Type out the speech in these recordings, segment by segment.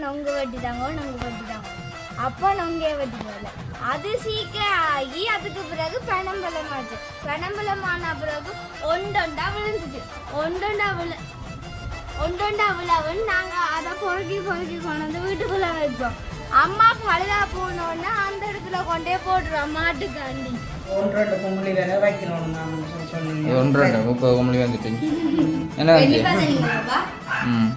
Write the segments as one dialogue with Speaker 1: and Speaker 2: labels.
Speaker 1: நொங்கு வெட்டிட்டாங்க நொங்கு வெட்டிட்டாங்க அப்பா நொங்கே வெட்டிடல அது சீக்கிரம் ஆகி அதுக்கு பிறகு பனம்பழம் ஆச்சு. பனம்பழம் ஆன பிறகு ஒண்டொண்டா விழுந்துச்சு. ஒண்டொண்டா விழு ஒண்டொண்டா விழாவுன்னு நாங்கள் அதை பொறுக்கி பொறுக்கி கொண்டு வந்து வீட்டுக்குள்ளே வைப்போம் அம்மா பழுதா போனோன்னா அந்த இடத்துல கொண்டே போட்டுருவோம் மாட்டுக்காண்டி.
Speaker 2: ஒன்று ரெண்டு பொங்கலி வேற வைக்கணும் நான் சொல்லி சொன்னீங்க
Speaker 3: ஒன்று ரெண்டு முப்பது கும்பலி வந்துட்டு. என்ன ம்.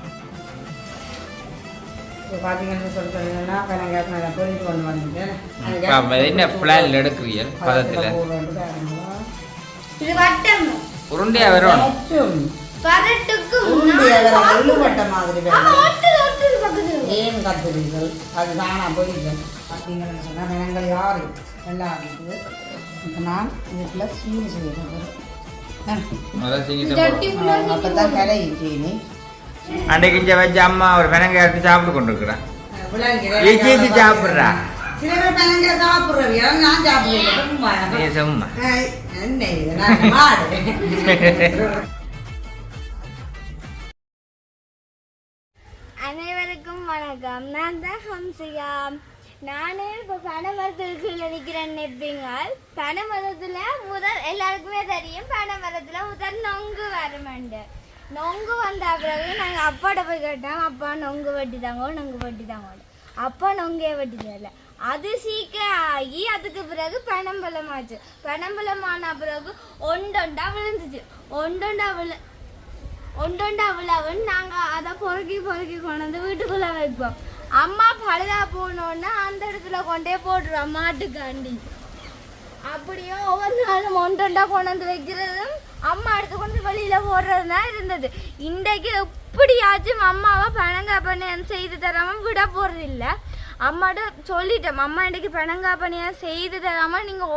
Speaker 3: என்ன பிளான் எடுக்கிறீங்க பதத்தில்? உருண்டையா வரும்
Speaker 2: ஏன் கத்துறீர்கள்? அது தானா பொறிகள் பார்த்தீங்கன்னு சொன்னால் வெனங்கள் யாரு? எல்லாம் இருக்குது. இப்போ நான் இதுக்குள்ள சீனி செய்ய போகிறேன்
Speaker 3: அதான் சீனி
Speaker 1: சட்டி full ஆ
Speaker 2: அப்போ தான் கரை சீனி
Speaker 3: அன்றைக்கு இங்கே வச்சு அம்மா ஒரு வெனங்காய் எடுத்து சாப்பிட்டு கொண்டு இருக்கிறான் சாப்பிட்றா.
Speaker 2: சில பேர் பெனங்க சாப்பிட்றவியா நான் சாப்பிடுவேன்
Speaker 3: நீ சும்மா
Speaker 2: என்ன இது? நான் மாடு.
Speaker 1: அனைவருக்கும் வணக்கம். நான் தான் ஹம்சிகா நானே இப்போ பனைமரத்துக்கு கீழே நிற்கிறேன் நிற்பீங்க பனைமரத்தில் முதல் எல்லாருக்குமே தெரியும் பனைமரத்தில் முதல் நொங்கு வரமாண்டு நொங்கு வந்த பிறகு நாங்கள் அப்பாட்ட போய் கேட்டோம் அப்பா நொங்கு வெட்டிதாங்க நொங்கு வெட்டிதாங்க அப்பா நொங்கே தரல அது சீக்கிரம் ஆகி அதுக்கு பிறகு பனம்பழம் ஆச்சு பனம்பழம் ஆன பிறகு ஒண்டொண்டா விழுந்துச்சு. ஒண்டொண்டா விழு ஒண்டொண்டா விழாவுன்னு நாங்கள் அதை பொறுக்கி பொறுக்கி கொண்டு வந்து வீட்டுக்குள்ளே வைப்போம். அம்மா பழுதா போனோன்னா அந்த இடத்துல கொண்டே போட்டுருவோம் மாட்டுக்காண்டி. அப்படியே ஒவ்வொரு நாளும் ஒன்றொண்டா கொண்டு வந்து வைக்கிறதும் அம்மா எடுத்து கொண்டு வெளியில் போடுறது தான் இருந்தது. இன்றைக்கு எப்படியாச்சும் அம்மாவை பணங்க பண்ண செய்து தராமல் விட போகிறதில்ல இல்லை அம்மாட்ட சொல்லிட்டோம் அம்மா இன்றைக்கு பணங்கா பணியா செய்து தராமல் நீங்கள்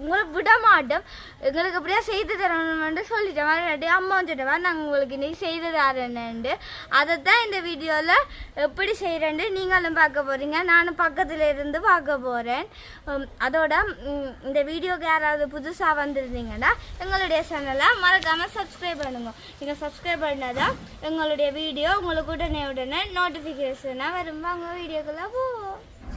Speaker 1: உங்களை விட மாட்டோம் எங்களுக்கு அப்படியே செய்து தரணும்னு சொல்லிட்டேன். வரட்டி அம்மா வந்துட்டோம் நாங்கள் உங்களுக்கு இன்னைக்கு செய்து தரேன்னுண்டு அதை தான் இந்த வீடியோவில் எப்படி செய்கிறேன்ட்டு நீங்களும் பார்க்க போகிறீங்க நானும் பக்கத்தில் இருந்து பார்க்க போகிறேன் அதோட இந்த வீடியோக்கு யாராவது புதுசாக வந்திருந்தீங்கன்னா எங்களுடைய சேனலை மறக்காமல் சப்ஸ்கிரைப் பண்ணுங்க. நீங்கள் சப்ஸ்கிரைப் பண்ணாதான் எங்களுடைய வீடியோ உங்களுக்கு உடனே உடனே நோட்டிஃபிகேஷனாக வரும்பாங்க வீடியோக்குள்ளே போ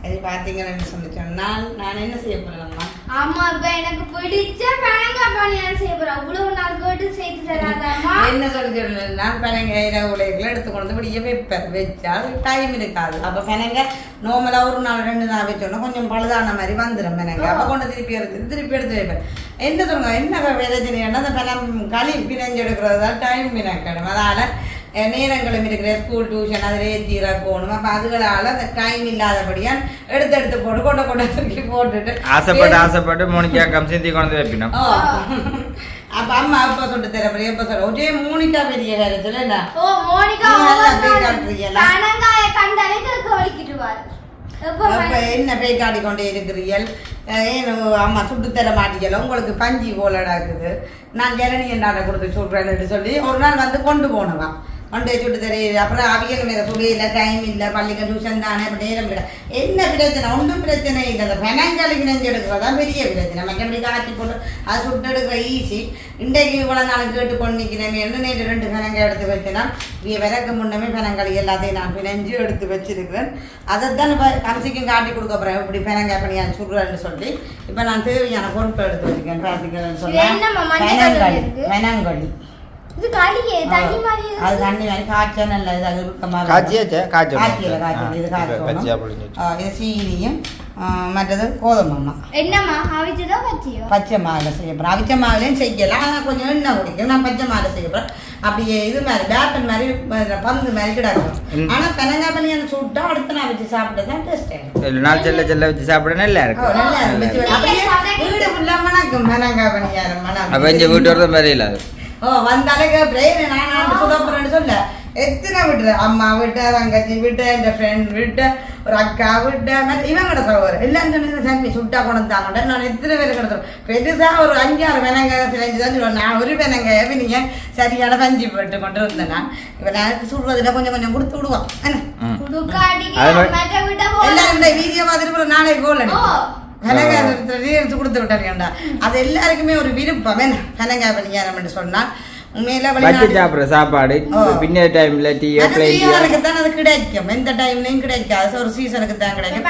Speaker 2: அது பார்த்தீங்கன்னு சொல்லி சொன்னால் நான் என்ன செய்ய போறேன்மா
Speaker 1: ஆமா இப்ப எனக்கு பிடிச்ச பழங்காய் பணியாரம் செய்ய போறேன் அவ்வளவு நாள் கேட்டு செய்து தராதாமா
Speaker 2: என்ன சொல்லி சொல்லணும்னா பெனங்க இரவு உலகில் எடுத்து கொண்டு விடிய வைப்பேன். வச்சா டைம் இருக்காது. அப்போ பெனங்க நார்மலாக ஒரு நாள் ரெண்டு நாள் வச்சோன்னா கொஞ்சம் பழுதான மாதிரி வந்துடும் பெனங்க அப்போ கொண்டு திருப்பி எடுத்து திருப்பி எடுத்து வைப்பேன். என்ன சொல்லுங்க என்ன பிரச்சனைன்னா அந்த பெனம் களி பிணைஞ்சு எடுக்கிறது? டைம் பிணக்கணும் அதனால் நேரங்களும் இருக்கிற ஸ்கூல் டியூஷன் அதில் ஏற்றிற போகணும் அப்போ அதுகளால் அந்த டைம் இல்லாதபடியா எடுத்து எடுத்து போட்டு கொண்டு கொண்டு தூக்கி போட்டுட்டு
Speaker 3: ஆசைப்பட்டு ஆசைப்பட்டு மோனிக்கா கம் சிந்தி கொண்டு வைப்பினோம்
Speaker 2: அப்ப அம்மா அப்பா சொல்லிட்டு தரப்படி எப்ப சொல்ல ஒரே மூணிக்கா பெரிய காலத்துல என்ன
Speaker 1: ஓ மோனிகா? பனங்காய கண்டாலே வலிக்கிட்டுவார்
Speaker 2: என்ன பேய் காட்டி கொண்டே இருக்கிறீர்கள் ஏன் அம்மா சுட்டு தர மாட்டீங்கல உங்களுக்கு பஞ்சி போலடா இருக்குது நான் ஜனனி என்னால கொடுத்து சொல்றேன்னு சொல்லி ஒரு நாள் வந்து கொண்டு போனவா கொண்டு போய் சுட்டு தரீங்க அப்புறம் அவியல் மேல சுழியில டைம் இல்லை பள்ளிக்கு டியூஷன் தானே அப்படி நேரம் விட என்ன பிரச்சனை ஒன்றும் பிரச்சனை இல்லை அந்த பெனங்களுக்கு நெஞ்சு எடுக்கிறதா பெரிய பிரச்சனை மற்றபடி காய்ச்சி போட்டு அது சுட்டு எடுக்கிற ஈஸி இன்றைக்கு இவ்வளோ நாள் கேட்டு கொண்டு நிற்கிறேன் என்ன நேற்று ரெண்டு பெனங்க எடுத்து வச்சேன்னா விறகு முன்னமே பெனங்களி எல்லாத்தையும் நான் பிணைஞ்சு எடுத்து வச்சிருக்கிறேன் அதை தான் இப்போ கம்சிக்கும் காட்டி கொடுக்க போகிறேன் இப்படி பெனங்க பணியான் சுடுறேன்னு சொல்லி இப்போ நான் தேவையான பொருட்கள் எடுத்து வச்சிருக்கேன் பார்த்தீங்கன்னு
Speaker 1: கலர்ல இருக்கு?
Speaker 2: பெனங்கொழி
Speaker 1: இது களியே தண்ணி மாதிரி இருக்கு.
Speaker 2: அது தண்ணி மாதிரி காய்ச்ச நல்ல இது அது இறுக்கமாக
Speaker 3: காய்ச்சியாச்சா? காய்ச்சணும்.
Speaker 2: காய்ச்சல காய்ச்சல இது
Speaker 3: ஆ, இப்ப பச்சையா
Speaker 2: காய்ச்சணும்
Speaker 3: புழிஞ்சு வச்சு.
Speaker 2: ஆ, இது சீனியும் ஆ, மற்றது கோதுமம்மா
Speaker 1: என்னம்மா அவிச்சதோ பச்சியோ?
Speaker 2: பச்சை மாவில் செய்ய போகிறேன் அவிச்ச செய்யலாம். ஆனால் கொஞ்சம் எண்ணெய் குடிக்கும் நான் பச்சை மாவில் செய்ய போகிறேன் அப்படியே இது மாதிரி பேப்பன் மாதிரி பந்து மாதிரி கிடக்கும். ஆனால் பெனங்கா பண்ணி அந்த சுட்டா அடுத்து நான் வச்சு சாப்பிட்டு தான் டேஸ்ட் ஆகிடும்
Speaker 3: ரெண்டு நாள் செல்ல செல்ல வச்சு சாப்பிட நல்லா இருக்கு
Speaker 2: நல்லா இருந்துச்சு அப்படியே வீடு ஃபுல்லாக மணக்கும். பணியாரம்
Speaker 3: அப்ப இங்க
Speaker 2: மணம்
Speaker 3: வீட்டு வரது மாதிரி இல்லாது.
Speaker 2: ஓ வந்தாலே கேட்பேன் நான் சுதப்புறேன்னு சொல்ல. எத்தனை விட்டுரு? அம்மா விட்ட தங்கச்சி விட்ட என் ஃப்ரெண்ட் விட்ட ஒரு அக்கா விட்ட கிட்ட சொல்லுவார் எல்லாரும் சொன்னது தண்ணி சுட்டா கொண்டு தாங்க நான் எத்தனை பேர் கிடத்தோம் பெருசா ஒரு அஞ்சாறு வெனங்காய பிழைஞ்சு தான் சொல்லுவேன் நான் ஒரு வெனங்காய நீங்க சரியான பஞ்சு போட்டு கொண்டு வந்தேன் நான் இப்போ நான் சுடுறதுல கொஞ்சம் கொஞ்சம் கொடுத்து என்ன?
Speaker 3: மாதிரி-
Speaker 1: போ
Speaker 2: எல்லாரும் இந்த வீடியோ பார்த்துட்டு அப்புறம் நானே கனகாய் எடுத்து கொடுத்து விட்டாருங்கண்டா அது எல்லாருக்குமே ஒரு விருப்பம். என்ன? கனகாய் பணியாரம் என்று சொன்னால்
Speaker 3: வச்சு சாப்பிடுற சாப்பாடு. பின்ன டைம்ல பிளேட்டியோ
Speaker 2: சீசனுக்கு தான் அது கிடைக்கும். எந்த டைம்லயும் கிடைக்காது. ஒரு சீசனுக்கு தான் கிடைக்கும்.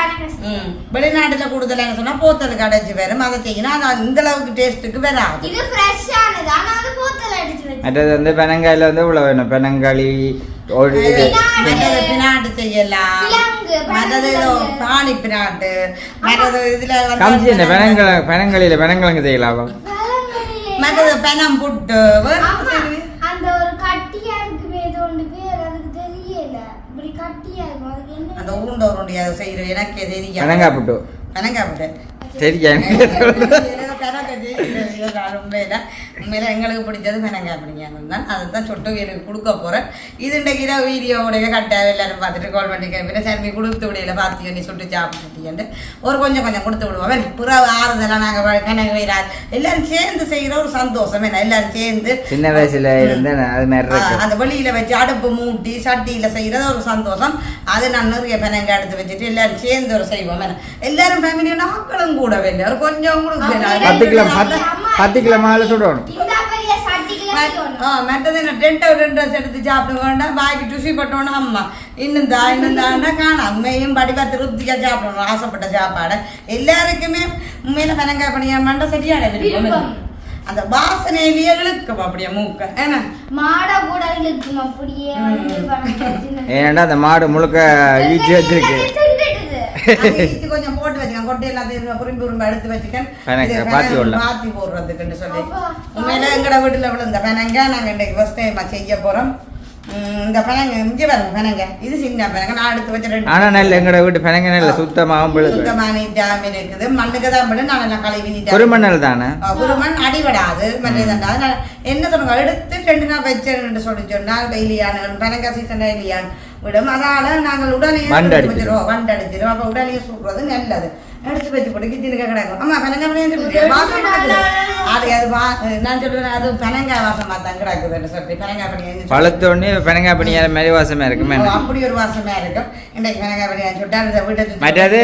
Speaker 2: வெளிநாட்டுல கூடுதலா என்ன சொன்னா போத்தல் கடைச்சி வரும். அதை செய்யணும். அது இந்த அளவுக்கு டேஸ்ட்டுக்கு வராது.
Speaker 1: இது ஃப்ரெஷ்ஷானது ஆனா அது போத்தல் அடிச்சு வச்சு.
Speaker 3: மற்றது வந்து பெனங்காயில வந்து இவ்வளவு வேணும். பெனங்காளி
Speaker 2: மற்றது பினாட்டு செய்யலாம் மற்றது. பானி பினாட்டு மற்றது இதுல
Speaker 3: பெனங்கள பெனங்களில பெனங்கிழங்கு செய்யலாம்
Speaker 2: மற்றது பெனம் புட்டு
Speaker 1: அந்த
Speaker 2: அந்த உருண்டை உருண்டையா செய்யற எனக்கே தெரியும்
Speaker 3: பெனங்கா புட்டு
Speaker 2: பெனங்கா புட்டு
Speaker 3: சொல்லுது.
Speaker 2: உண்மையில எங்களுக்கு பிடிச்சது பெனங்காய் பிடிக்காங்க தான். அதை தான் சொட்டு எனக்கு கொடுக்க போறேன். இது இன்றைக்கு தான் வீடியோவுடைய கட்டாயம் எல்லாரும் பார்த்துட்டு கால் பண்ணி கேட்பேன் சரி கொடுத்து விடையில பார்த்து நீ சுட்டு சாப்பிட்டுட்டீங்கன்ட்டு ஒரு கொஞ்சம் கொஞ்சம் கொடுத்து விடுவோம். வேணும் புறா ஆறுதெல்லாம் நாங்கள் கணக்கு வைராது எல்லாரும் சேர்ந்து செய்கிற ஒரு சந்தோஷம் என்ன? எல்லாரும் சேர்ந்து
Speaker 3: சின்ன வயசுல இருந்து
Speaker 2: அந்த வெளியில வச்சு அடுப்பு மூட்டி சட்டியில செய்யறது ஒரு சந்தோஷம். அது நான் நிறைய பெனங்க எடுத்து வச்சுட்டு எல்லாரும் சேர்ந்து ஒரு செய்வோம். என்ன. எல்லாரும் ஃபேமிலியா நாக்களும் கூட வெளில ஒரு கொஞ்சம் கூட
Speaker 3: பத்து கிலோ பத்து பத்து கிலோ மாலை சுடணும்.
Speaker 2: மற்றது என்ன? ரெண்டை ரெண்டு ட்ரெஸ் எடுத்து சாப்பிட வேண்டாம் பாய்க்கு டுசி பட்டோன்னா அம்மா இன்னும் தா இன்னும் தாண்டா காணும் உண்மையும் படிப்பா திருப்தியா சாப்பிடணும் ஆசைப்பட்ட சாப்பாடு எல்லாருக்குமே உண்மையில பெனங்காய் பணியா மண்டை சரியான. அந்த வாசனையிலேயே இழுக்கும் அப்படியே மூக்க ஏன்னா
Speaker 1: மாடை கூட இழுக்கும் அப்படியே
Speaker 3: ஏன்னா அந்த மாடு முழுக்க ஈச்சி வச்சிருக்கு
Speaker 2: இது கொஞ்சம் போட்டு வச்சுக்கேன் கொட்டை எல்லாத்தையும் புரிம்பு எடுத்து வச்சுக்கேன்.
Speaker 3: பாத்தி
Speaker 2: போடுறதுக்குன்னு சொல்லி. உண்மையில எங்கட வீட்டுல விழுந்த பெனங்க நாங்க இன்னைக்கு ஃபர்ஸ்ட் டைம் செய்ய போறோம். உம், இந்த பெனங்க இங்க பாருங்க பெனங்க. இது சின்ன பெனங்க. நான் எடுத்து வச்ச ரெண்டு
Speaker 3: ஆனா நல்ல எங்கட வீட்டு பெனங்க நல்ல சுத்தமாகவும் பிழுது
Speaker 2: சுத்தமான டேம் இருக்குது. மண்ணுக்கு தான் விட நான் எல்லாம் கழுவி நீட்டா-
Speaker 3: குருமணல் தானே?
Speaker 2: குருமண் அடிபடாது என்ன சொல்லுங்க எடுத்து ரெண்டு நாள் வச்சேன்னு சொல்லி சொன்னால் டெய்லியான பெனங்க சீசன் டெய்லியான் விடும். அதனால நாங்கள் உடனே
Speaker 3: வண்டு
Speaker 2: எடுத்து
Speaker 3: அடிச்சிரும்.
Speaker 2: வச்சிருவோம் வண்டு அடிச்சிரும். அப்ப உடனே சூடுறது நல்லது. எடுத்து வச்சு போட்டு கிச்சனுக்கு கிடக்கும். ஆமா பெனங்க வாசம் அது அது வா- நான் சொல்லுவேன் அது பெனங்காய் வாசமா தான் கிடக்குதுன்னு சொல்லி பெனங்காய் பண்ணி
Speaker 3: பழுத்த உடனே பெனங்காய் பணியார மாதிரி வாசமா இருக்குமே
Speaker 2: அப்படி ஒரு வாசமா இருக்கும். இன்னைக்கு பெனங்காய் பண்ணி சுட்டா இந்த வீட்டை
Speaker 3: மற்றது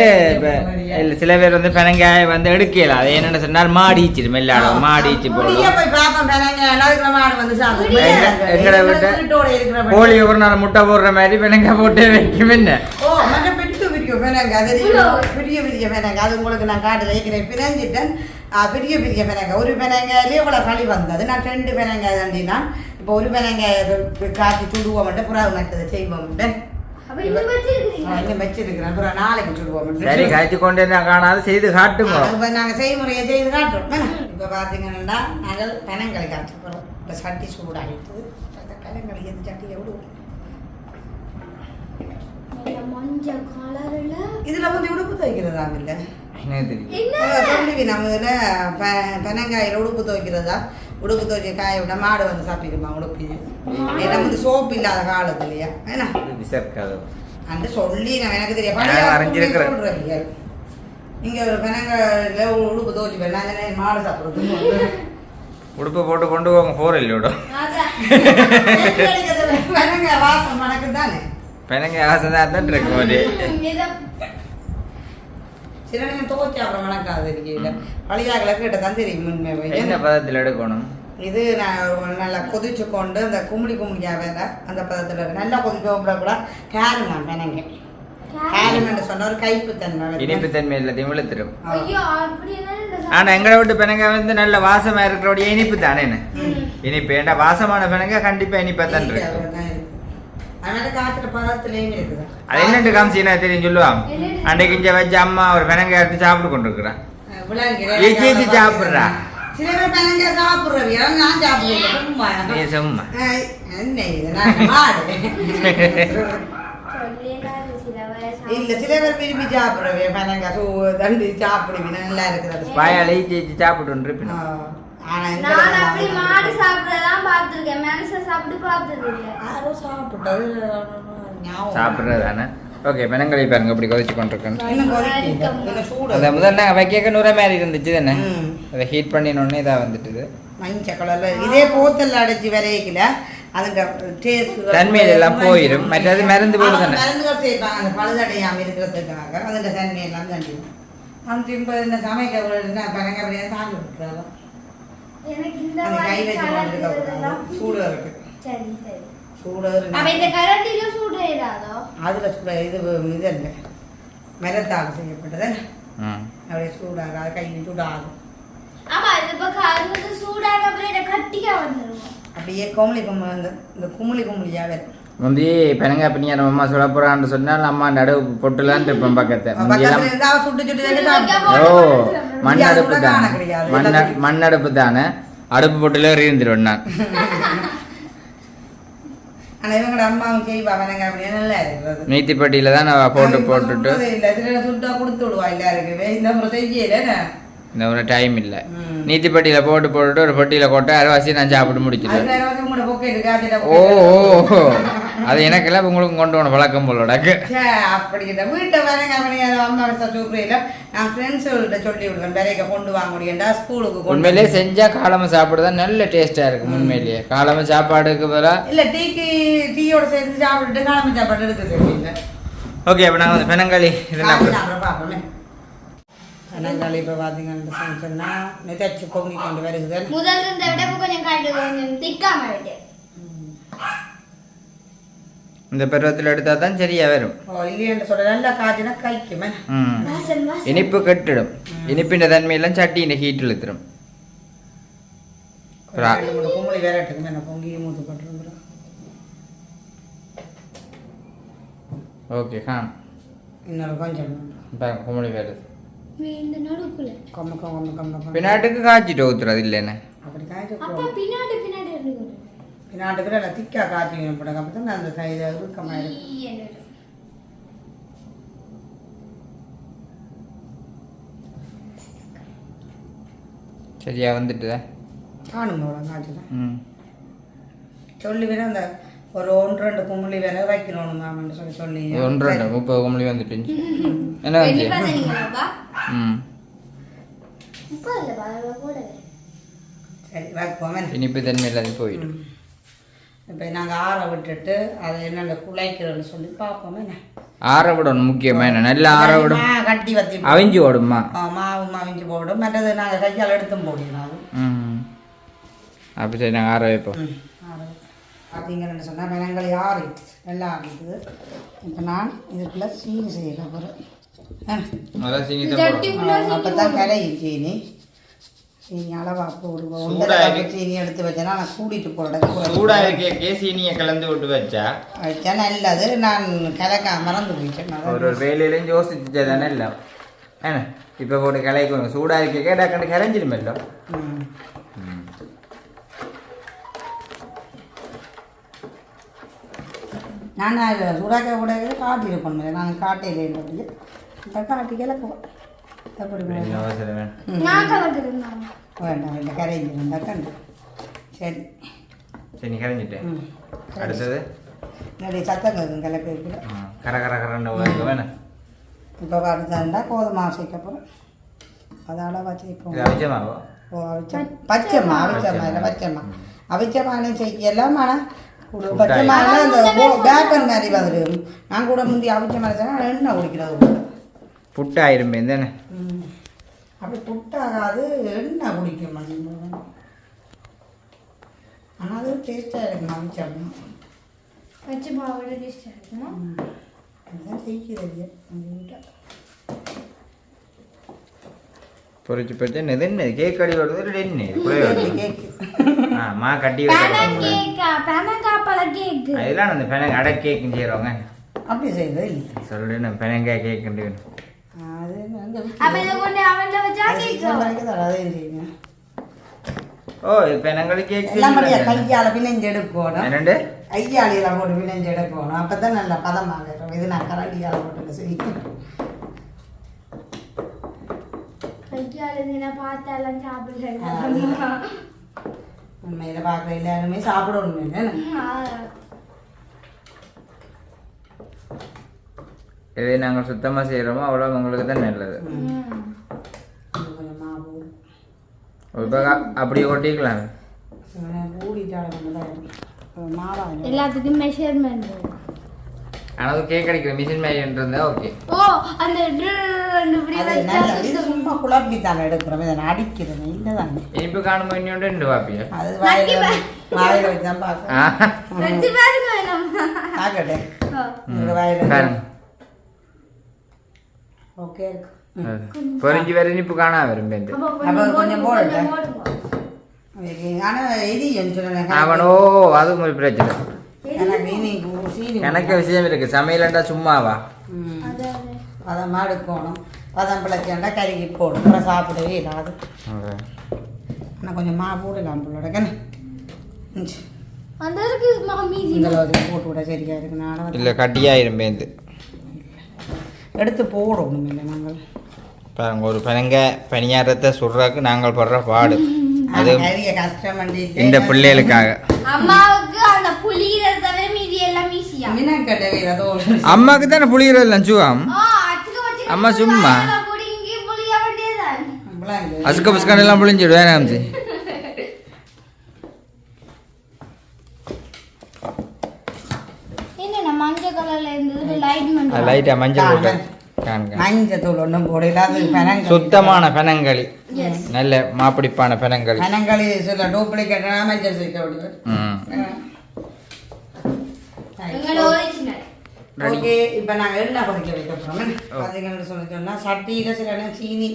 Speaker 3: சில பேர் வந்து பெனங்காய் வந்து எடுக்கல. அது என்னன்னு சொன்னால் மாடிச்சு மெல்லாடும் மாடிச்சு
Speaker 2: முடிய
Speaker 3: போடும்
Speaker 2: போய் பாப்போம் பெனங்காய் எல்லாருக்குள்ள மாடு வந்து சாப்பிடும்
Speaker 3: எங்க- எங்கட வீட்டு கோழி ஒரு நாள் முட்டை போடுற மாதிரி பெனங்காய் போட்டு வைக்கும் என்ன?
Speaker 2: ஓ மற்ற பெட்டு பிரிக்கும் பெனங்க அது பெரிய பெரிய பெனங்க அது உங்களுக்கு நான் காட்டு வைக்கிறேன் பிணைஞ்சிட்டேன். பெரிய பெரிய பெனங்க ஒரு பெனங்காயிலே இவ்வளவு களி வந்தது. நான் ரெண்டு பெனங்காய் தாண்டினா இப்போ ஒரு பெனங்காய் காய்ச்சி சுடுவோம் மட்டும். புறா மற்றது செய்வோம்
Speaker 3: சரி காய்ச்சி கொண்டு நான் காணாது. செய்து காட்டுங்க.
Speaker 2: இப்போ நாங்கள் செய்முறையை செய்து காட்டுறோம்? இப்போ பார்த்தீங்கன்னா நாங்கள் பெனங்களை இப்போ சட்டி சூடாகிட்டு அந்த பெனங்களை எந்த சட்டியை விடுவோம்? இதில் வந்து உடுப்பு துவைக்கிறதா இல்லை
Speaker 3: எனக்கு தெரியும்?
Speaker 1: என்ன?
Speaker 2: சொல்லுவி நம்ம இதில் பெனங்காயில் உடுப்பு துவைக்கிறதா? உடுப்பு துவைக்க காய விட மாடு வந்து சாப்பிடுமா உடுப்பி ஏன்னா வந்து சோப்பு இல்லாத காலத்துலையா என்ன
Speaker 3: விசர்க்காது
Speaker 2: அந்த சொல்லி நான் எனக்கு. சொல்றீங்க. நீங்க ஒரு பெனங்காயில உடுப்பு துவைச்சு நான் மாடு சாப்பிடுறது
Speaker 3: உடுப்பு போட்டு கொண்டு போங்க போற இல்லையோட.
Speaker 2: வாசம் மணக்கு தானே
Speaker 3: பெனங்காய் ஆசை தான் தான் இருக்கும் ஒரு
Speaker 1: இதை
Speaker 2: சில நேரம் அப்புறம் மணக்காது இருக்கீங்க பழையாக்களை கேட்ட தான் தெரியும் உண்மை
Speaker 3: என்ன பதத்தில் எடுக்கணும்?
Speaker 2: இது நான் நல்லா கொதிச்சு கொண்டு அந்த கும்படி கும்படியா வேற அந்த பதத்துல இருக்கு. நல்லா கொதிக்க கூட கேரமா பெனங்க கேரமென்று சொன்ன ஒரு கைப்பு தன்மை வருது.
Speaker 3: இனிப்பு தன்மை
Speaker 1: என்ன இந்த
Speaker 3: ஆனா எங்களை விட்டு பெனங்காய் வந்து நல்ல வாசமா இருக்கிறோட இனிப்பு தானே. இனிப்பு ஏன்டா வாசமான பெனங்காய் கண்டிப்பா இனிப்பா தான் இருக்கும்
Speaker 2: தான் இருக்கு. அதனால காய்ச்சற பதத்துலயும் இருக்குது
Speaker 3: அது என்னட்டு காமிச்சினா தெரியும் சொல்லுவான்
Speaker 1: என்னட்டு?
Speaker 3: அன்றைக்கு இங்க வச்ச அம்மா ஒரு பெனங்காய் எடுத்து சாப்பிட்டு
Speaker 2: விளங்குறேன்.
Speaker 3: ஏச்சி ஏச்சி சாப்பிடுறா.
Speaker 2: சில பேர் பெனங்க சாப்பிடுறவி நான் சும்மா என்ன இது? இல்ல சில பேர் விரும்பி சாப்பிடுறவே பெனங்க சூ தண்டி சாப்பிடுவீங்க நல்லா இருக்குது
Speaker 3: வாயால சாப்பிட்டு இருப்பினா
Speaker 1: நான் அப்படி மாடு சாப்பிடலாம் பார்த்திருக்கேன். மனுஷன் சாப்பிட்டு பார்த்தது இல்ல.
Speaker 2: யாரோ சாப்பிட்டது ஞாபகம்
Speaker 3: சாப்பிடுறது தானே ஓகே பெனங்களை பாருங்க இப்படி கொதிச்சு கொண்டிருக்கேன். அந்த முதல்ல வைக்க நூற மாதிரி இருந்துச்சு தானே. அதை ஹீட் பண்ணினோடனே இதாக வந்துட்டுது.
Speaker 2: மஞ்சள் கலர்ல இதே போத்தல் அடைச்சி விரைக்கல. அதுங்க டேஸ்ட்
Speaker 3: தன்மையில எல்லாம் போயிரும். மற்றது மருந்து போடு தானே?
Speaker 2: மருந்துகள் சேர்ப்பாங்க அந்த பழுதடையாம இருக்கிறதுக்காக. அதுங்க தன்மையெல்லாம் தண்டி அந்த இந்த சமைக்க பழங்க அப்படியே சாப்பிட்டு விட்டுறாங்க
Speaker 1: எனக்கு இந்த
Speaker 2: கை வச்சு
Speaker 1: கலர்
Speaker 2: கொண்டு
Speaker 1: இதெல்லாம்
Speaker 2: சூடு இருக்கு.
Speaker 1: சரி சரி.
Speaker 2: சூடு
Speaker 1: அப்ப இந்த கரண்டில சூடு ஏறாதோ
Speaker 2: அதில் சூட இது இது இல்லை. மரத்தால் செய்யப்பட்டது. அப்படியே சூடாக கையில் சூடாகும்.
Speaker 1: ஆமா இது கட்டியா
Speaker 2: அப்படியே கும்பு இந்த குமுளி குமுளியாக வரும்.
Speaker 3: முந்தி பெனங்க பின்னியா நம்ம அம்மா சொல்ல போறான்னு சொன்னால் அம்மா நடுவு பொட்டுலான் இருப்பேன் பக்கத்தை. ஓ
Speaker 1: போட்டு
Speaker 3: மண்ணடுப்பு
Speaker 2: இந்தியாவுல
Speaker 3: தானே?
Speaker 2: கிடையாது.
Speaker 3: மண்ண மண்ணடுப்பு தானே? அடுப்பு பொட்டுல இருந்துருவேன் நான். நீத்திப்பட்டியில தான் நான் போட்டு போட்டுட்டு.
Speaker 2: இந்த
Speaker 3: ஒரு டைம் இல்லை. நீத்திப்பட்டியில போட்டு போட்டுட்டு ஒரு பொட்டியில கொட்ட அரைவாசி நான் சாப்பிட்டு ஓ ஓ ஓ. அது எனக்கெல்லாம் உங்களுக்கும் கொண்டு போன பழக்கம் போலடாக்கு
Speaker 2: அப்படி இல்லை. வீட்டை வரங்க அப்படி அம்மா சூப்பரையில் நான் ஃப்ரெண்ட்ஸுகள்கிட்ட சொல்லி விடுவேன். வேலைக்கு கொண்டு வாங்க முடியும்டா ஸ்கூலுக்கு கொண்டு
Speaker 3: உண்மையிலேயே செஞ்சா காலம சாப்பிடுறதா நல்ல டேஸ்டா இருக்கு உண்மையிலேயே. காலம சாப்பாடுக்கு பதிலாக
Speaker 2: இல்லை டீக்கு டீயோட சேர்த்து சாப்பிட்டுட்டு கிளம்பி சாப்பாடு எடுக்க
Speaker 3: ஓகே அப்போ நாங்கள் வந்து பெனங்காளி இதெல்லாம்
Speaker 2: பார்ப்போமே. பனங்காளி இப்போ பார்த்தீங்கன்னு சொன்னால் நிதச்சு பொங்கி கொண்டு வருகுது
Speaker 1: முதல்ல இருந்த விட கொஞ்சம் காட்டு கொஞ்சம் திக்காம இருக்கு.
Speaker 3: இந்த பருவத்தில் எடுத்தா தான் சரியா வரும். இனிப்பு கெட்டிடும். இனிப்பின் தன்மையெல்லாம் சட்டியின் ஹீட் இழுத்துரும்
Speaker 2: கும்பலி
Speaker 3: ஓகே வருது
Speaker 2: கொம்ம
Speaker 3: பின்னாட்டுக்கு காய்ச்சிட்டு ஊத்துறது இல்லைன்னு.
Speaker 2: அப்படி காய்ச்சி
Speaker 1: அப்பா பின்னாடி பின்னாடி இருக்கு
Speaker 2: நாட்டுக்கு நல்லா திக்கா காய்ச்சி போடுங்க அப்போ தான் அந்த இதை இறுக்கமாக இருக்கும்
Speaker 3: சரியா வந்துட்டுதா.
Speaker 2: காணும் போல காய்ச்சி தான்
Speaker 3: ம்.
Speaker 2: சொல்லி வேற அந்த ஒரு ஒன்று ரெண்டு கும்பலி வேற வைக்கணும் மாமன்னு சொல்லி. சொல்லி
Speaker 3: ஒன்று ரெண்டு முப்பது குமளி வந்துட்டு என்ன ம்.
Speaker 2: சரி வைப்போமே
Speaker 3: இனிப்பு தன்மை இல்லாத போயிடும்
Speaker 2: இப்போ நாங்கள் ஆற விட்டுட்டு அதை என்னென்ன குழைக்கிறோன்னு சொல்லி பார்ப்போமே. என்ன?
Speaker 3: ஆற விடணும் முக்கியமா என்ன? நல்லா ஆற விடும்.
Speaker 2: கட்டி வத்தி
Speaker 3: அவிஞ்சு ஓடுமா?
Speaker 2: மாவு மாவிஞ்சு போடும். மற்றது நாங்கள் கையால் எடுத்தும் போடுவோம் அது
Speaker 3: ம். அப்போ சரி நாங்கள் ஆற வைப்போம்.
Speaker 2: பார்த்தீங்கன்னு சொன்னால் வெனங்களை ஆறிடுச்சு நல்லா ஆறிடுது இப்போ நான் இதுக்குள்ள சீனி செய்ய போகிறேன் அப்போ தான் கரையும் சீனி. சீனி அளவா போடுவோம்.
Speaker 3: சூடா
Speaker 2: ஒன்றரை. கப்பு சீனி எடுத்து வச்சேன்னா நான் கூட்டிட்டு போகிறேன்
Speaker 3: சூடா இருக்கே. சீனியை கலந்து விட்டு வச்சா?
Speaker 2: வச்சா நல்லது நான் கலக்க மறந்து போயிட்டேன். நான்
Speaker 3: ஒரு ஒரு வேலையிலையும் யோசிச்சு தானே இல்லை? என்ன? இப்போ போட்டு கலைக்கணும் சூடா இருக்க கரைஞ்சிடுமല്ലോ
Speaker 2: ம். நான் சுடாக்க கூட காட்டியிருக்கணும் நாங்கள் காட்டையில் என்னுடைய இந்த வேண்டாம் இல்லை கரைஞ்சிருந்தா கண்டு சரி
Speaker 3: சரி கரைஞ்சிட்டேன் அடுத்தது
Speaker 2: என்னுடைய சத்தம் கேட்கும் கிளக்கு வைக்கிற
Speaker 3: கர கர கரன்னு வருது வேணும்
Speaker 2: இப்போ வருதாண்டா கோதுமை மாவு சேர்க்க போகிறேன் அது அளவாக சேர்க்கும்
Speaker 3: இது அவிச்சமாவோ
Speaker 2: ஓ அவிச்ச பச்சைம்மா அவிச்சம்மா இல்லை பச்சைம்மா அவிச்சமான செய்யலாம் ஆனால் அந்த பேக்கன் மாதிரி வந்துடும் நான் கூட முந்தி அவிச்ச மாதிரி சொன்னால் எண்ணெய் குடிக்கிறது கூட
Speaker 3: புட்டாயிருமே தானே.
Speaker 2: அப்படி புட்டாகாது எண்ணெய் குடிக்க மாட்டேங்குது ஆனால் அது டேஸ்ட்டாக இருக்கும் அவிச்சம்மா
Speaker 1: வச்சு மாவோட டேஸ்ட் இருக்குமா?
Speaker 2: அதுதான் செய்கிறது
Speaker 3: பொறிச்சு பொறிச்சு நெதுன்னு கேக் கடி வருது என்ன கூட வருது.
Speaker 2: கேக்கு
Speaker 3: ஆ மா கட்டி அதெல்லாம் அந்த பெனங்க அடை கேக்கு செய்கிறவங்க
Speaker 2: அப்படி செய்கிறது இல்லை.
Speaker 3: சொல்லு நான் பெனங்காய் கேக்குண்டு
Speaker 2: எல்லாம் பண்ணியா கையால் பிணைஞ்சு எடுக்கணும்
Speaker 3: என்னண்டு
Speaker 2: கையாளியில் போட்டு பிணைஞ்சு எடுக்கணும் அப்போ தான் நல்லா பதமாக இருக்கும் இது நான் கரண்டியால் போட்டு
Speaker 1: சாப்பிடுறேன்
Speaker 2: உண்மையில் பார்க்குற எல்லாருமே சாப்பிடணும் என்ன
Speaker 3: எதை நாங்கள் சுத்தமாக செய்கிறோமோ அவ்வளோ உங்களுக்கு தான் நல்லது.
Speaker 2: கொஞ்சம் மாவு
Speaker 3: இப்போ அப்படியே ஒட்டிக்கலாம்
Speaker 1: எல்லாத்துக்கும் மெஷர்மெண்ட்
Speaker 3: ஆனா அது கேக் அடிக்கிற மிஷின் மாதிரி இருந்தா ஓகே
Speaker 1: ஓ அந்த
Speaker 2: இது. சும்மா குழப்பி தானே எடுக்கிறோம். இதை நான் அடிக்கிறேன். இல்லைதானே
Speaker 3: இனிப்பு காணும் இன்னொன்று ரெண்டு பாப்பியா?
Speaker 2: அது வாயில வாயில வச்சு தான் பார்க்கணும். வாயில இதுக்கு ஆனா இது என்று சொன்னேன்
Speaker 3: அவனோ அதுவும் ஒரு பிரச்சனை
Speaker 2: எனக்கு இனி சீனி
Speaker 3: எனக்கு விஷயம் இருக்கு சமையலண்டா சும்மாவா
Speaker 2: ம்.
Speaker 1: அது, அது.
Speaker 2: பதமா எடுக்கணும் பதம் பிழைச்சா கருகி போடும் அப்புறம் சாப்பிடவே இல்லாது ஆனால் கொஞ்சம் மா போடலாம் பிள்ளோட கண்ணு
Speaker 1: அந்த இருக்கு மாமி
Speaker 2: போட்டு விட சரியா இருக்கு நான்
Speaker 3: இல்ல கட்டியாயிரும் பேருந்து
Speaker 2: எடுத்து போடணும் இல்லை நாங்கள்.
Speaker 3: பாருங்க ஒரு பனங்க பணியாரத்தை சுடுறதுக்கு நாங்கள் படுற பாடு. அது இந்த பிள்ளைகளுக்காக.
Speaker 1: அம்மாவுக்கு அந்த புளிகிறத தவிர மீதி எல்லாம் ஈஸியா.
Speaker 3: அம்மாக்கு தானே புளிகிறது லஞ்சுவாம்
Speaker 1: ஆ அச்சுக்கு வச்சு
Speaker 3: அம்மா சும்மா. அசுக்க புஸ்கான் எல்லாம் புளிஞ்சிடுவேன் நாமதி
Speaker 1: என்ன மஞ்சள் கலர்ல இருந்தது லைட்
Speaker 3: அது
Speaker 1: மஞ்சள்
Speaker 3: லைட்டா மஞ்சள்
Speaker 2: மஞ்சத்தூள் ஒன்றும் போடல
Speaker 3: சுத்தமான பெனங்களி. நல்ல மாப்பிடிப்பான பெனங்களி
Speaker 2: பனங்களி சில டூப்ளிகேட் மஞ்சள் சேர்க்க
Speaker 1: ஒரிஜினல்
Speaker 2: ஓகே இப்போ நாங்கள் எண்ணெய் கொதிக்க வைக்க போகிறோம் பார்த்தீங்கன்னு சொல்லி சொன்னால் சட்டியில் சில நேரம் சீனி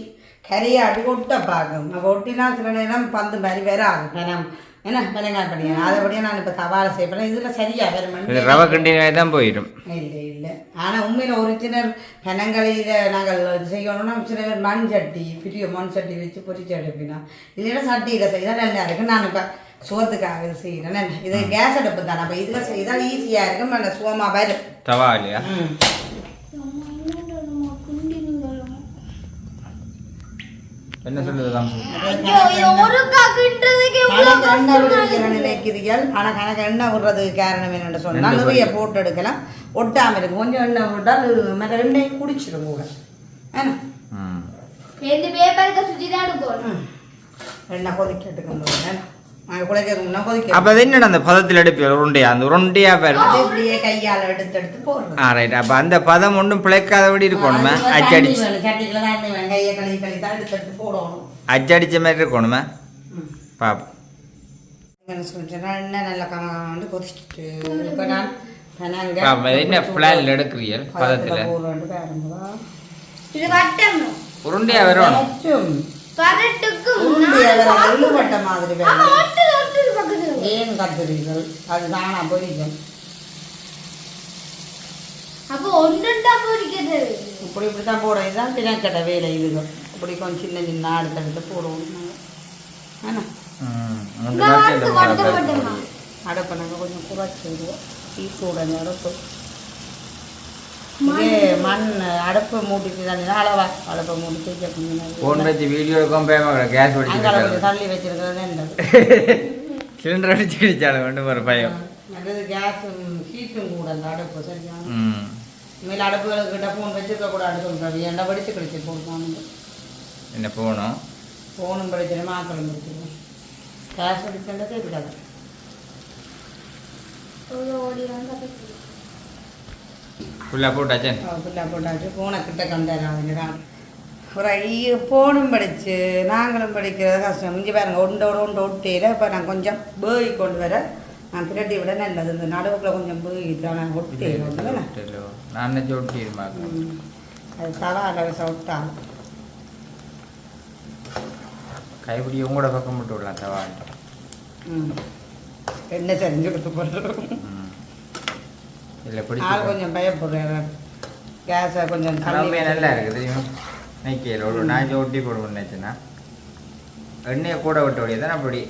Speaker 2: கரையாடி ஒட்ட பார்க்கும் அப்போ ஒட்டினா சில நேரம் பந்து மாதிரி வேற ஆகும் என்ன? பெனங்காய் படியா அதைப்படியே நான் இப்போ தவாலை செய்யப்பேன் இதில் சரியாக வேறு
Speaker 3: ரவை கிண்டினே தான் போயிடும்.
Speaker 2: இல்லை இல்லை. ஆனால் உண்மையில் ஒரிஜினல் பெனங்களில் நாங்கள் செய்யணும்னா சில பேர் மண் சட்டி பெரிய மண் சட்டி வச்சு பொரிச்சு எடுப்பினா. இல்லைன்னா சட்டியில் செய்தால் நல்லா இருக்கு நான் இப்போ சுகத்துக்காக இது செய்கிறேன் என்ன? இது கேஸ் அடுப்பு தானே அப்போ இதில் செய்தால் ஈஸியாக இருக்கும். நல்ல சுகமாக வரும்.
Speaker 3: தவா இல்லையா?
Speaker 2: ம்.
Speaker 3: என்ன சொல்லுது தான்.
Speaker 2: நினைக்கிறீர்கள் ஆனால் கணக்கு எண்ணெய் விடுறதுக்கு காரணம் என்னென்னு சொன்னால் நிறைய போட்டு எடுக்கலாம் ஒட்டாமல் இருக்கும் கொஞ்சம் எண்ணெய் விட்டால் மற்ற எண்ணெய் குடிச்சிடும் கூட.
Speaker 1: இந்த பேப்பருக்கு சுத்தி தான் எடுக்கணும்
Speaker 2: ம். எண்ணெய் கொதிக்க குழைக்கிறோம்னா கொதிக்க
Speaker 3: அப்ப என்னடா அந்த பதத்தில் எடுப்பீங்க உருண்டையா? அந்த உருண்டையா பேர்.
Speaker 2: கையால் எடுத்து எடுத்து போடுறது.
Speaker 3: ஆ ரைட் அப்ப அந்த பதம் ஒன்றும் பிழைக்காதபடி இருக்கணுமே? அச்சடிச்சு. அச்சடிச்ச மாதிரி இருக்கணுமே. பாப்போம்.
Speaker 2: என்ன நல்லா கொதிச்சுட்டு இப்போ நான்
Speaker 3: என்ன பதத்துல? உருண்டையா வரணும்
Speaker 2: வேற எள்ளுவட்ட மாதிரி வேணும்
Speaker 1: ஒட்டு ஒட்டு பக்கத்துல
Speaker 2: ஏன் கத்துறீர்கள் அது தானா பொரிக்கும்
Speaker 1: அப்போ ஒன்றுண்டா பொரிக்கிறது.
Speaker 2: இப்படி இப்படி தான் போட இதுதான் தினக்கட்ட வேலை இதுகள். இப்படி கொஞ்சம் சின்ன சின்ன அடுத்த அடுத்து போடுவோம். ஆனால் அடுப்பை நாங்கள் கொஞ்சம் குறைச்சி விடுவோம் டீ கூட அடுப்பு இதே மண் அடுப்பு மூட்டிட்டு தான் அளவா அடுப்பை மூட்டி
Speaker 3: ஃபோன் வச்சு வீடியோ பேம கேஸ்
Speaker 2: அங்கே தள்ளி வச்சிருக்கிறது என்ன
Speaker 3: சிலிண்டர் அடிச்சு ஒரு பயம்.
Speaker 2: அது கேஸும் ஹீட்டும் கூட அந்த அடுப்பு சரியான
Speaker 3: ம்.
Speaker 2: இனிமேல் அடுப்புகளுக்கிட்ட ஃபோன் வச்சிருக்க கூடாது சொல்கிறது ஏன்டா படிச்சு கழிச்சு போடுவாங்க
Speaker 3: என்ன போகணும்?
Speaker 2: ஃபோனும் படிச்சிடும் மாக்களும் படிச்சிடும் கேஸ் விடாது
Speaker 1: ஒரு ஓடி வந்து
Speaker 3: ஃபுல்லாக போட்டாச்சேன்
Speaker 2: ஃபுல்லாக போட்டாச்சு. ஃபோனை கிட்ட கண்டாங்க ஒரு ஐயோ ஃபோனும் படிச்சு. நாங்களும் படிக்கிறது கஷ்டம். இஞ்சி பாருங்க ஒன்றோட ஒன்று ஒட்டியில் இப்போ நான் கொஞ்சம் பேய் கொண்டு வர நான் பிரட்டி விட நல்லது. இந்த நடுவுக்குள்ள கொஞ்சம் பேய் நான் ஒட்டிடுவேன்
Speaker 3: நான்
Speaker 2: அது தவால விட்டாங்க
Speaker 3: கைப்பிடி உங்களோட பக்கம் மட்டும் விடலாம் தவால்
Speaker 2: ம். என்ன செஞ்சு கொடுத்து போடுறோம்
Speaker 3: இல்லை
Speaker 2: ஆள்
Speaker 3: பிடிச்சி
Speaker 2: கொஞ்சம் பயப்படுறேன் கேஸை கொஞ்சம்
Speaker 3: எல்லாமே நல்லா இருக்குது தெரியும்? நைக்கையில் ஒரு நாய் ஒட்டி போடுவோம் நினச்சுன்னா. எண்ணெயை கூட விட்ட தான் அப்படி?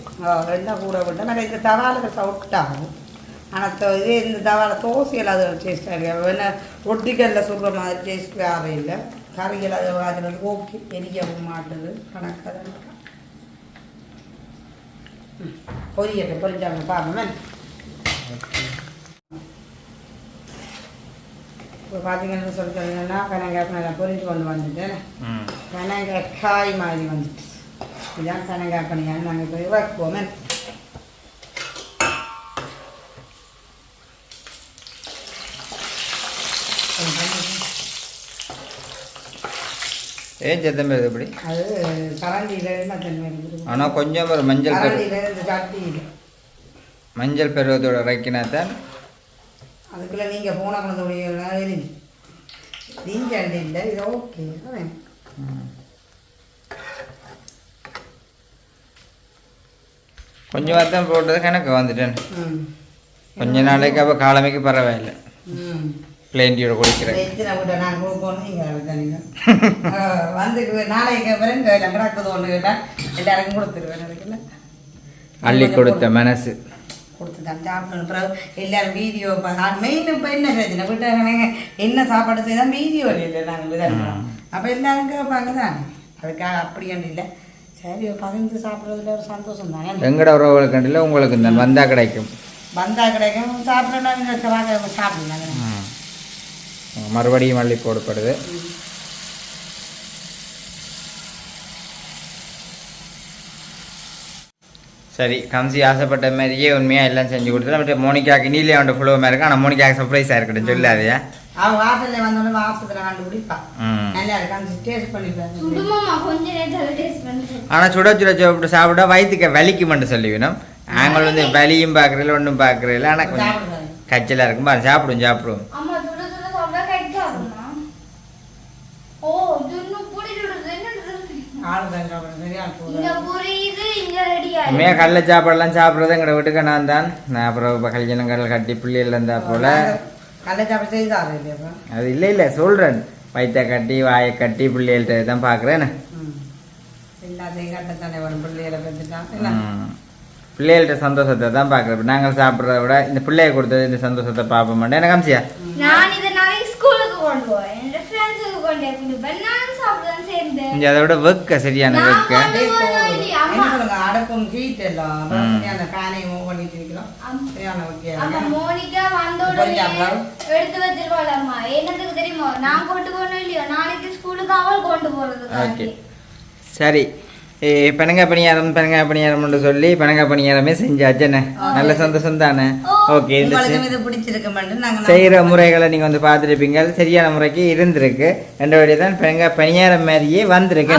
Speaker 2: எண்ணெய் கூட விட்டு நான் இந்த தவாலுக்கு சவுட்டாகும் ஆனால் இதே இந்த தவால தோசையில் அது டேஸ்ட்டாக இருக்கு வேணா ரொட்டிக்கல்ல சுடுற மாதிரி டேஸ்ட் வேறு இல்லை. கறிகள் அது அதில் ஓகே எரியவும் மாட்டுது கணக்காக பொரியட்டும் பொரிஞ்சாங்க பாருங்க. இப்போ பார்த்தீங்கன்னு சொல்லிட்டீங்கன்னா கனங்காய்க்கு நல்லா பொரிஞ்சு கொண்டு வந்துட்டேன் கனங்காய் காய் மாதிரி வந்துட்டு. இதுதான் கனங்காய் பண்ணியான்னு நாங்கள் இப்போ வைப்போமே
Speaker 3: ஏன் சத்தம் வருது இப்படி
Speaker 2: அது
Speaker 3: ஆனால் கொஞ்சம் ஒரு மஞ்சள்
Speaker 2: கரண்டியிலேருந்து
Speaker 3: மஞ்சள் பருவத்தோட இறக்கினா தான்
Speaker 2: அதுக்குள்ளே நீங்கள் போன குழந்தைய இருங்க தீஞ்சண்டு இல்லை. இது ஓகே அதான்.
Speaker 3: கொஞ்சமாக தான் போட்டது கணக்கு வந்துட்டேன். கொஞ்ச நாளைக்கு அப்போ காலமைக்கு பரவாயில்லை. பிளேண்டியோட குடிக்கிறேன்.
Speaker 2: நீங்கள் வந்து நாளைக்கு கேட்டால் எல்லாருக்கும் கொடுத்துருவேன்
Speaker 3: அள்ளி கொடுத்த மனசு.
Speaker 2: கொடுத்து தான் சாப்பிடணும் பிறகு எல்லாரும் வீடியோ மெயின் இப்போ என்ன பிரச்சனை? விட்டாங்க என்ன சாப்பாடு செய்தால் வீடியோ இல்லை நாங்கள் விதம் அப்போ எல்லாரும் கேட்பாங்க தானே? அதுக்காக அப்படி ஒன்றும் இல்லை. சரி பகிர்ந்து சாப்பிட்றதுல ஒரு சந்தோஷம் தானே?
Speaker 3: எங்கட உறவுகளுக்கு உங்களுக்கு இந்த வந்தா கிடைக்கும்.
Speaker 2: வந்தா கிடைக்கும். சாப்பிடணும். சாப்பிடலாம்
Speaker 3: ம். மறுபடியும் அள்ளி போடப்படுது. சரி கம்சி ஆசைப்பட்ட மாதிரியே உண்மையாக எல்லாம் செஞ்சு கொடுத்து மற்ற மோனிக்காக்கு நீலே அவன் ஃபுல்லோ மாதிரி இருக்கு. ஆனால் மோனிக்காக்கு சர்ப்ரைஸாக இருக்கட்டும் சொல்லாதையா?
Speaker 2: அவன் வாசல்ல வந்தோடனே வாசத்துல கண்டுபிடிப்பா.
Speaker 3: ம்.
Speaker 2: நல்லா இருக்கான்னு டேஸ்ட் பண்ணிப்பாரு
Speaker 1: சுடுமாமா கொஞ்ச நேரத்தில் டேஸ்ட் பண்ணுறேன்
Speaker 3: ஆனால் சுட சுட சாப்பிட்டு சாப்பிட்டா வயிற்றுக்கு வலிக்குமென்று சொல்லிவிடும். நாங்கள் வந்து வலியும் பார்க்குறதில்ல ஒன்றும் பார்க்குறதில்ல. ஆனால் கொஞ்சம் கச்சலாக இருக்கும். பாரு சாப்பிடும்
Speaker 1: என்ன
Speaker 2: ஆளு தான் சாப்பிடுறது சரியா
Speaker 1: இங்க புரியுது இங்க ரெடி
Speaker 3: உண்மையாக கடல சாப்பாடெல்லாம் சாப்பிட்றது எங்கட வீட்டுக்கு நான் தான். நான் அப்புறம் இப்போ கல்யாணங்கள் கட்டி பிள்ளைகள் இருந்தா போல. அது இல்லை இல்லை சொல்கிறேன் வயிற்ற கட்டி வாயை கட்டி பிள்ளைகள்கிட்ட தான் பார்க்குறேன் பிள்ளைகள்கிட்ட சந்தோஷத்தை தான் பார்க்குறேன் நாங்கள் சாப்பிட்றத விட இந்த பிள்ளைய கொடுத்தது இந்த சந்தோஷத்தை பார்ப்போம் மாட்டேன் எனக்கு காமிச்சியா
Speaker 1: நான் இதை நாளைக்கு ஸ்கூலுக்கு கொண்டு போவேன் என் ஃப்ரெண்ட்ஸுக்கு கொண்டு போய் கொடுப்பேன் நானும் சாப்பிடுவேன் சேர்ந்து
Speaker 3: இங்கே அதை விட வெக்க சரியான வெக்க.
Speaker 2: அடக்கும் ஹீட் எல்லாம். சரியான ஃபேனை மூவ் பண்ணிட்டு இருக்கிறோம்
Speaker 1: அம்மா.
Speaker 2: சரியான ஓகே
Speaker 1: அப்ப மோனிகா வந்த உடனே? எடுத்து வச்சிருவாள் அம்மா. என்னத்துக்கு தெரியுமா? நான் கொண்டு போகணும் இல்லையோ? நாளைக்கு ஸ்கூலுக்கு அவள் கொண்டு போறதுக்கு
Speaker 3: ஓகே. சரி. பெனங்க பணியாரம் பெனங்க பணியாரம்னு சொல்லி பெனங்க பணியாரமே செஞ்சாச்சு என்ன? நல்ல சந்தோஷம் தானே? ஓகே இந்த செய்கிற முறைகளை நீங்கள் வந்து பார்த்துருப்பீங்க சரியான முறைக்கு இருந்திருக்கு. ரெண்டு தான் பெனங்க பணியாரம் மாதிரியே வந்திருக்கு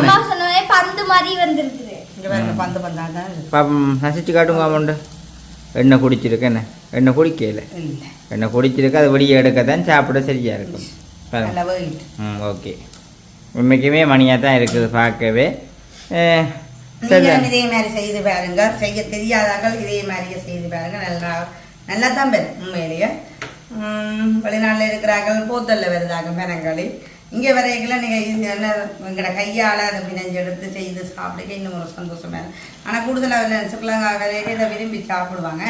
Speaker 3: நசிச்சு காட்டுங்க அமௌண்ட்டு எண்ணெய் குடிச்சிருக்கு என்ன? எண்ணெய் குடிக்கல.
Speaker 2: இல்ல.
Speaker 3: எண்ணெய் குடிச்சிருக்கு அது வெளியே எடுக்க தான் சாப்பிட சரியாக இருக்கும். பாருங்க
Speaker 2: நல்ல வெயிட்
Speaker 3: ம் ஓகே. உண்மைக்குமே மணியாக தான் இருக்குது பார்க்கவே.
Speaker 2: இதே மாதிரி செய்து பாருங்க. செய்ய தெரியாதாங்கள் இதே மாதிரியே செய்து பாருங்க. நல்லா நல்லா தான் பெறும் உண்மையிலேயே வெளிநாட்டுல இருக்கிறார்கள் போத்தல்ல வருதாங்க பெனங்களி இங்கே வரைகளை நீங்கள் என்ன எங்களோட கையால் அதை பிணைஞ்சு எடுத்து செய்து சாப்பிடுக்க இன்னும் ஒரு சந்தோஷமா இருக்கும் ஆனால் கூடுதலாக சுக்லங்கா வரைக்கும் இதை விரும்பி சாப்பிடுவாங்க.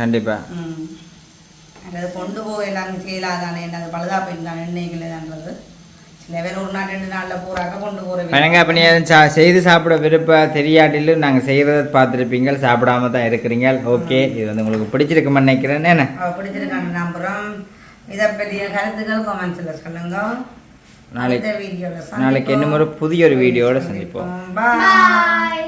Speaker 3: கண்டிப்பாக
Speaker 2: அல்லது கொண்டு போய் எல்லாரும் செய்யலாதானே? என்னது பழுதா போயிருந்தான் எண்ணெய்கள் சில
Speaker 3: பனங்காய் பணியாரம் சா செய்து சாப்பிட விருப்ப தெரியாட்டிலும் நாங்கள் செய்கிறத பார்த்துருப்பீங்க சாப்பிடாம தான் இருக்கிறீங்க. ஓகே இது வந்து உங்களுக்கு பிடிச்சிருக்குன்னு நினைக்கிறேன். என்ன?
Speaker 2: பிடிச்சிருக்காங்க இதை பற்றிய கருத்துக்கள் கமெண்ட்ஸில் சொல்லுங்க.
Speaker 3: நாளைக்கு நாளைக்கு இன்னும் ஒரு புதிய ஒரு வீடியோட சந்திப்போம்.
Speaker 1: பாய்